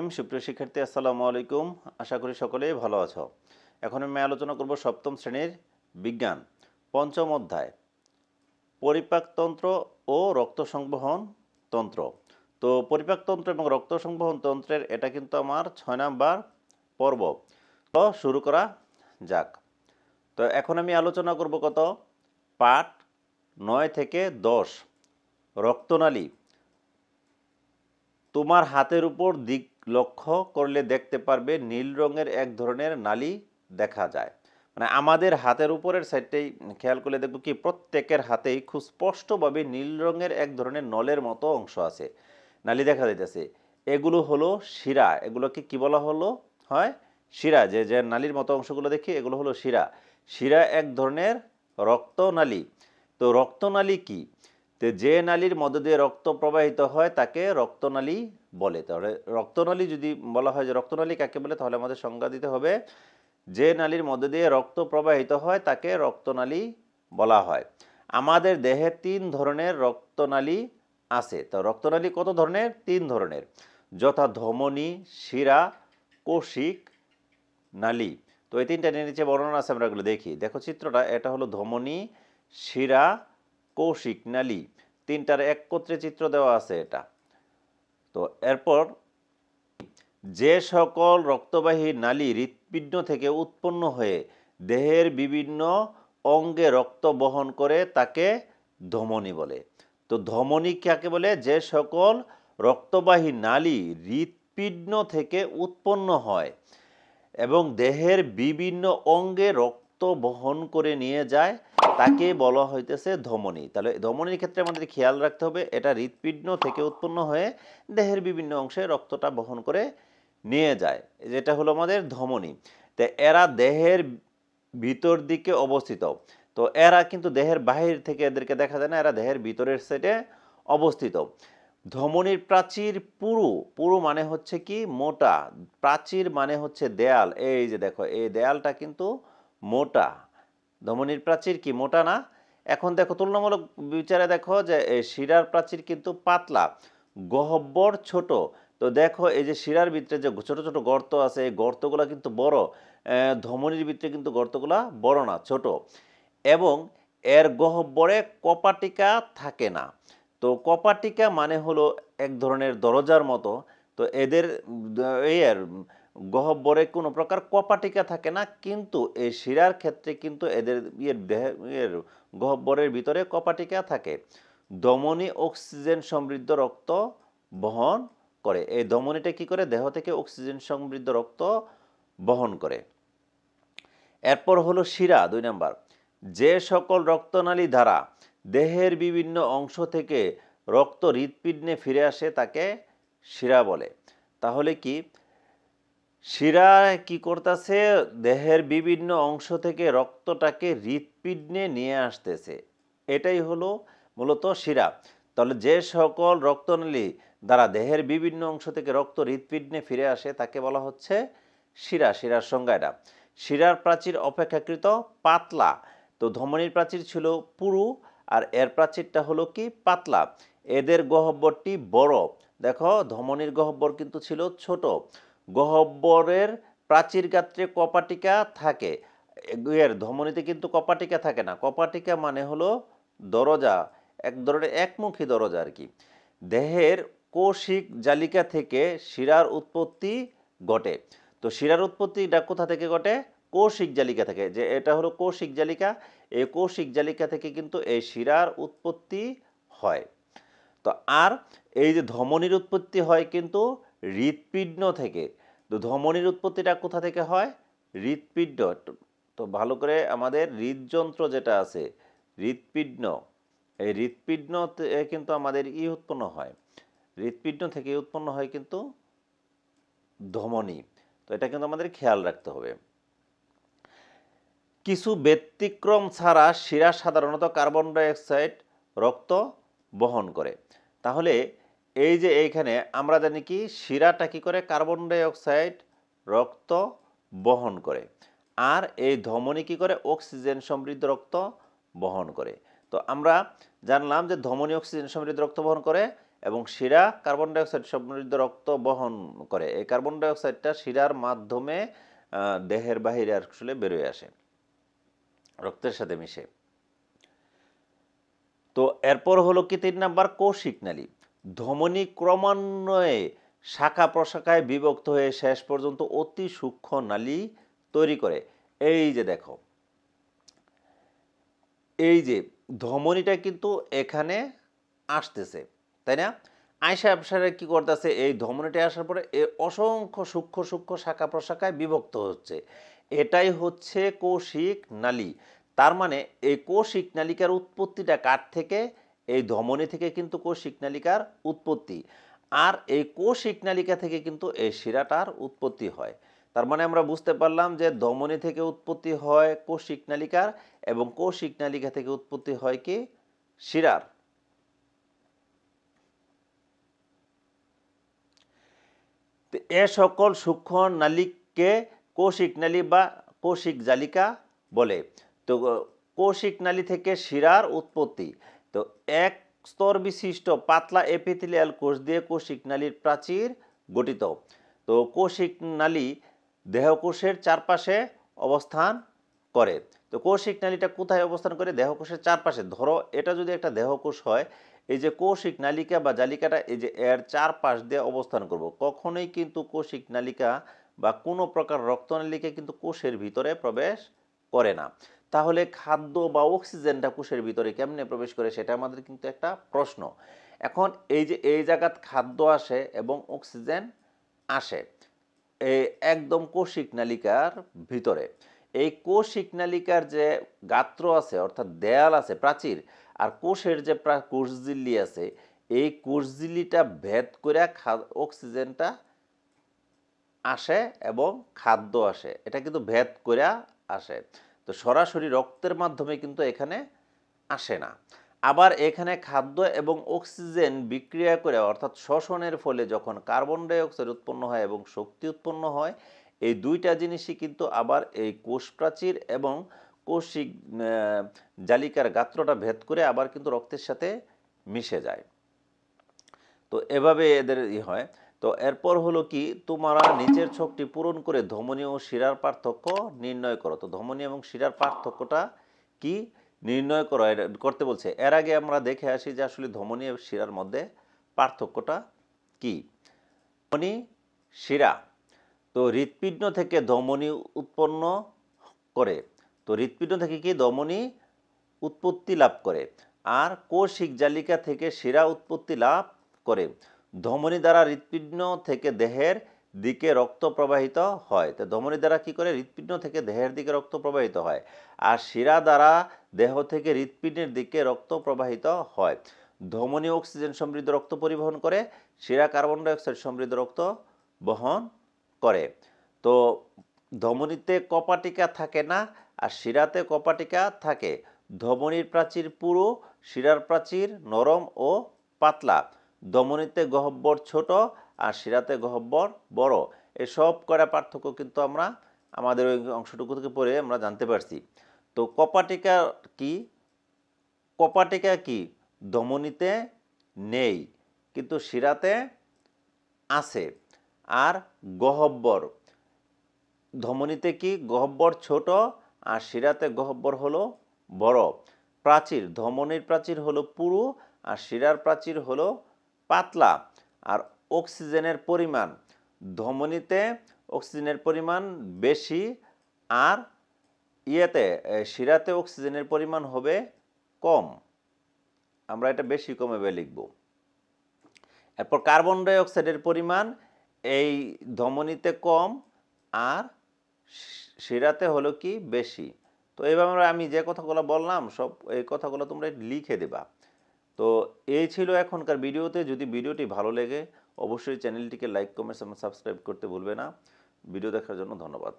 রহিম সুপ্রিয় শিক্ষার্থী, আসসালামু আলাইকুম। আশা করি সকলেই ভালো আছো। এখন আমি আলোচনা করব সপ্তম শ্রেণির বিজ্ঞান, পঞ্চম অধ্যায়। পরিপাকতন্ত্র ও রক্ত সংবহন তন্ত্র। তো পরিপাকতন্ত্র এবং রক্ত সংবহন তন্ত্রের এটা কিন্তু আমার ছয় নাম্বার পর্ব। তো শুরু করা যাক। তো এখন আমি আলোচনা করব কত? পাঠ নয় থেকে দশ। রক্তনালী, তোমার হাতের উপর দিক লক্ষ্য করলে দেখতে পারবে নীল রঙের এক ধরনের নালি দেখা যায়। মানে আমাদের হাতের উপরের সাইডটাই খেয়াল করলে দেখব কি প্রত্যেকের হাতেই খুব স্পষ্টভাবে নীল রঙের এক ধরনের নলের মতো অংশ আছে। নালি দেখা যাইতেছে। এগুলো হলো শিরা। এগুলোকে কি বলা হলো? হয় শিরা। যে যে নালির মতো অংশগুলো দেখি, এগুলো হলো শিরা। শিরা এক ধরনের রক্তনালী। তো রক্তনালী কি? তো যে নালীর মধ্য দিয়ে রক্ত প্রবাহিত হয় তাকে রক্তনালী বলে। তাহলে রক্তনালী যদি বলা হয় যে রক্তনালী কাকে বলে? তাহলে আমাদের সংজ্ঞা দিতে হবে যে নালীর মধ্য দিয়ে রক্ত প্রবাহিত হয় তাকে রক্তনালী বলা হয়। আমাদের দেহে তিন ধরনের রক্তনালী আছে। তো রক্তনালী কত ধরনের? তিন ধরনের। যথা ধমনী, শিরা, কোষিক নালী। তো এই তিনটা নিচে বর্ণনা আছে, আমরা এগুলো দেখি। দেখো চিত্রটা, এটা হলো ধমনী, শিরা কৌশিক নালী, তিনটার একত্রে চিত্র দেওয়া আছে এটা। তো এরপর, যে সকল রক্তবাহী নালী হৃৎপিণ্ড থেকে উৎপন্ন হয়ে দেহের বিভিন্ন অঙ্গে রক্ত বহন করে তাকে ধমনী বলে। তো ধমনী কাকে বলে? যে সকল রক্তবাহী নালী হৃৎপিণ্ড থেকে উৎপন্ন হয় এবং দেহের বিভিন্ন অঙ্গে রক্ত বহন করে নিয়ে যায় তাকে বলা হইতেছে ধমনী। তাহলে ধমনীর ক্ষেত্রে আমাদের খেয়াল রাখতে হবে, এটা হৃৎপিণ্ড থেকে উৎপন্ন হয়ে দেহের বিভিন্ন অংশে রক্তটা বহন করে নিয়ে যায়, যেটা হলো আমাদের ধমনী। তো এরা দেহের ভিতর দিকে অবস্থিত। তো এরা কিন্তু দেহের বাহির থেকে এদেরকে দেখা যায় না, এরা দেহের ভিতরের সেটে অবস্থিত। ধমনীর প্রাচীর পুরু পুরু মানে হচ্ছে কি? মোটা। প্রাচীর মানে হচ্ছে দেয়াল। এই যে দেখো, এই দেয়ালটা কিন্তু মোটা। ধমনীর প্রাচীর কি মোটা না? এখন দেখো, তুলনামূলক বিচারে দেখো যে শিরার প্রাচীর কিন্তু পাতলা গহ্বর ছোট। তো দেখো, এই যে শিরার ভিতরে যে ছোট ছোট গর্ত আছে, এই গর্তগুলো কিন্তু বড়। ধমনীর ভিতরে কিন্তু গর্তগুলা বড় না, ছোট। এবং এর গহ্বরে কপাটিকা থাকে না। তো কপাটিকা মানে হলো এক ধরনের দরজার মতো। তো এদের এই আর গহ্বরে কোনো প্রকার কপাটিকা থাকে না, কিন্তু এই শিরার ক্ষেত্রে কিন্তু এদের ইয়ের দেহে, ইয়ের গহ্বরের ভিতরে কপাটিকা থাকে। দমনী অক্সিজেন সমৃদ্ধ রক্ত বহন করে। এই ধমনীটা কি করে? দেহ থেকে অক্সিজেন সমৃদ্ধ রক্ত বহন করে। এরপর হলো শিরা, দুই নাম্বার। যে সকল রক্তনালী দ্বারা দেহের বিভিন্ন অংশ থেকে রক্ত হৃৎপিণ্ডে ফিরে আসে, তাকে শিরা বলে। তাহলে কি? শিরা কি করতেছে? দেহের বিভিন্ন অংশ থেকে রক্তটাকে হৃৎপিণ্ডে নিয়ে আসতেছে। এটাই হলো মূলত শিরা। তাহলে যে সকল রক্তনালী দ্বারা দেহের বিভিন্ন অংশ থেকে রক্ত হৃৎপিণ্ডে ফিরে আসে, তাকে বলা হচ্ছে শিরা, শিরার সংজ্ঞা এটা শিরার প্রাচীর অপেক্ষাকৃত পাতলা। তো ধমনীর প্রাচীর ছিল পুরু, আর এর প্রাচীরটা হলো কি? পাতলা। এদের গহ্বরটি বড়। দেখো, ধমনীর গহ্বর কিন্তু ছিল ছোট। গহ্বরের প্রাচীর গাত্রে কপাটিকা থাকে। এর ধমনীতে কিন্তু কপাটিকা থাকে না। কপাটিকা মানে হলো দরজা, এক ধরনের একমুখী দরজা আর কি। দেহের কোষিক জালিকা থেকে শিরার উৎপত্তি ঘটে। তো শিরার উৎপত্তিটা কোথা থেকে ঘটে? কৌশিক জালিকা থেকে। যে এটা হলো কৌশিক জালিকা, এই কৌশিক জালিকা থেকে কিন্তু এই শিরার উৎপত্তি হয়। তো আর এই যে ধমনীর উৎপত্তি হয় কিন্তু হৃৎপিণ্ড থেকে, তো ধমনীর উৎপত্তিটা কোথা থেকে হয়? হৃৎপিণ্ড। তো- ভালো করে আমাদের হৃদযন্ত্র যেটা আছে, হৃৎপিণ্ড, এই হৃৎপিণ্ড কিন্তু আমাদের ই উৎপন্ন হয়। হৃৎপিণ্ড থেকে উৎপন্ন হয় কিন্তু ধমনী। তো এটা কিন্তু আমাদের খেয়াল রাখতে হবে। কিছু ব্যতিক্রম ছাড়া শিরা সাধারণত কার্বন ডাইঅক্সাইড রক্ত বহন করে। তাহলে এই যে এইখানে আমরা জানি কি, শিরাটা কী করে কার্বন ডাইঅক্সাইড রক্ত বহন করে আর এই ধমনী কি করে অক্সিজেন সমৃদ্ধ রক্ত বহন করে। তো আমরা জানলাম যে ধমনী অক্সিজেন সমৃদ্ধ রক্ত বহন করে এবং শিরা কার্বন ডাইঅক্সাইড সমৃদ্ধ রক্ত বহন করে। এই কার্বন ডাইঅক্সাইডটা শিরার মাধ্যমে দেহের বাহিরে আসলে বেরোয় আসে, রক্তের সাথে মিশে। তো এরপর হলো কি তিন নাম্বার কৌশিক নালী ধমনী ক্রমান্বয়ে শাখা প্রশাখায় বিভক্ত হয়ে শেষ পর্যন্ত অতি সূক্ষ্ম নালী তৈরি করে। এই যে দেখো, এই যে ধমনীটা কিন্তু এখানে আসতেছে, তাই না? আয়সা ব্যবসারে কি করতেছে? এই ধমনীটা আসার পরে এ অসংখ্য সূক্ষ্ম সূক্ষ্ম শাখা প্রশাখায় বিভক্ত হচ্ছে। এটাই হচ্ছে কৌশিক নালী। তার মানে এই কৌশিক নালিকার উৎপত্তিটা কার থেকে? এই ধমনী থেকে কিন্তু কৌশিক নালিকার উৎপত্তি। আর এই কৌশিক নালিকা থেকে কিন্তু এই শিরাটার উৎপত্তি হয়। তার মানে আমরা বুঝতে পারলাম যে ধমনী থেকে উৎপত্তি হয় কৌশিক নালিকার এবং কৌশিক নালিকা থেকে উৎপত্তি হয় কি? শিরার। এ সকল সূক্ষ্ম নালিককে কৌশিক নালী বা কৌশিক জালিকা বলে। তো কৌশিক নালী থেকে শিরার উৎপত্তি। তো এক স্তর বিশিষ্ট পাতলা এপিথেলিয়াল কোষ দিয়ে কৌশিক নালীর প্রাচীর গঠিত। তো কৌশিক নালী দেহকোষের চারপাশে অবস্থান করে। তো কৌশিক নালীটা কোথায় অবস্থান করে? দেহকোষের চারপাশে। ধরো, এটা যদি একটা দেহকোষ হয়, এই যে কৌশিক নালিকা বা জালিকাটা, এই যে এর চারপাশ দিয়ে অবস্থান করব। কখনোই কিন্তু কৌশিক নালিকা বা কোনো প্রকার রক্তনালিকা কিন্তু কোষের ভিতরে প্রবেশ করে না। তাহলে খাদ্য বা অক্সিজেনটা কোষের ভিতরে কেমনে প্রবেশ করে সেটা আমাদের কিন্তু একটা প্রশ্ন। এখন এই যে, এই জায়গাত খাদ্য আসে এবং অক্সিজেন আসে একদম কৌশিক নালিকার ভিতরে। এই কৌশিক নালিকার যে গাত্র আছে, অর্থাৎ দেয়াল আছে প্রাচীর, আর কোষের যে কোষঝিল্লি আছে, এই কোষঝিল্লিটা ভেদ করে অক্সিজেনটা আসে এবং খাদ্য আসে। এটা কিন্তু ভেদ করে আসে। তো সরাসরি রক্তের মাধ্যমে কিন্তু এখানে আসে না। আবার এখানে খাদ্য এবং অক্সিজেন বিক্রিয়া করে অর্থাৎ শ্বসনের ফলে যখন কার্বন ডাই অক্সাইড উৎপন্ন হয় এবং শক্তি উৎপন্ন হয় এই দুইটা জিনিসই কিন্তু আবার এই কোষ প্রাচীর এবং আহ, জালিকার গাত্রটা ভেদ করে আবার কিন্তু রক্তের সাথে মিশে যায়। তো এভাবে এদের ই হয়। তো এরপর হলো কি, তোমরা নিচের ছকটি পূরণ করে ধমনী ও শিরার পার্থক্য নির্ণয় করো। তো ধমনী এবং শিরার পার্থক্যটা কি নির্ণয় করো? করতে বলছে, এর আগে আমরা দেখে আসি যে আসলে ধমনী এবং শিরার মধ্যে পার্থক্যটা কি। ধমনী, শিরা, তো হৃৎপিণ্ড থেকে ধমনী উৎপন্ন করে, তো হৃৎপিণ্ড থেকে কি ধমনী উৎপত্তি লাভ করে, আর কৌশিক জালিকা থেকে শিরা উৎপত্তি লাভ করে। ধমনী দ্বারা হৃৎপিণ্ড থেকে দেহের দিকে রক্ত প্রবাহিত হয়। তো ধমনী দ্বারা কি করে? হৃৎপিণ্ড থেকে দেহের দিকে রক্ত প্রবাহিত হয়। আর শিরা দ্বারা দেহ থেকে হৃৎপিণ্ডের দিকে রক্ত প্রবাহিত হয়। ধমনী অক্সিজেন সমৃদ্ধ রক্ত পরিবহন করে, শিরা কার্বন ডাইঅক্সাইড সমৃদ্ধ রক্ত বহন করে। তো ধমনীতে কপাটিকা থাকে না, আর শিরাতে কপাটিকা থাকে। ধমনীর প্রাচীর পুরো, শিরার প্রাচীর নরম ও পাতলা। ধমনীতে গহব্বর ছোট আর শিরাতে গহব্বর বড়। এসব করা পার্থক্য কিন্তু আমরা, আমাদের ওই অংশটুকু থেকে পড়ে আমরা জানতে পারছি। তো কপাটিকা কি? কপাটিকা কি? ধমনীতে নেই, কিন্তু শিরাতে আছে। আর গহব্বর ধমনীতে কি? গহব্বর ছোট আর শিরাতে গহব্বর হলো বড়। প্রাচীর ধমনীর প্রাচীর হলো পুরু আর শিরার প্রাচীর হলো পাতলা আর অক্সিজেনের পরিমাণ। ধমনীতে অক্সিজেনের পরিমাণ বেশি আর ইয়েতে শিরাতে অক্সিজেনের পরিমাণ হবে কম। আমরা এটা বেশি কমে লিখব। এরপর কার্বন ডাই অক্সাইডের পরিমাণ এই ধমনীতে কম আর শিরাতে হলো কি বেশি। তো এইভাবে আমি যে কথাগুলো বললাম, সব এই কথাগুলো তোমরা লিখে দেবা। তো এই ছিল এখনকার ভিডিওতে। যদি ভিডিওটি ভালো লেগে, অবশ্যই চ্যানেলটিকে লাইক, কমেন্টস এবং সাবস্ক্রাইব করতে ভুলবে না। ভিডিও দেখার জন্য ধন্যবাদ।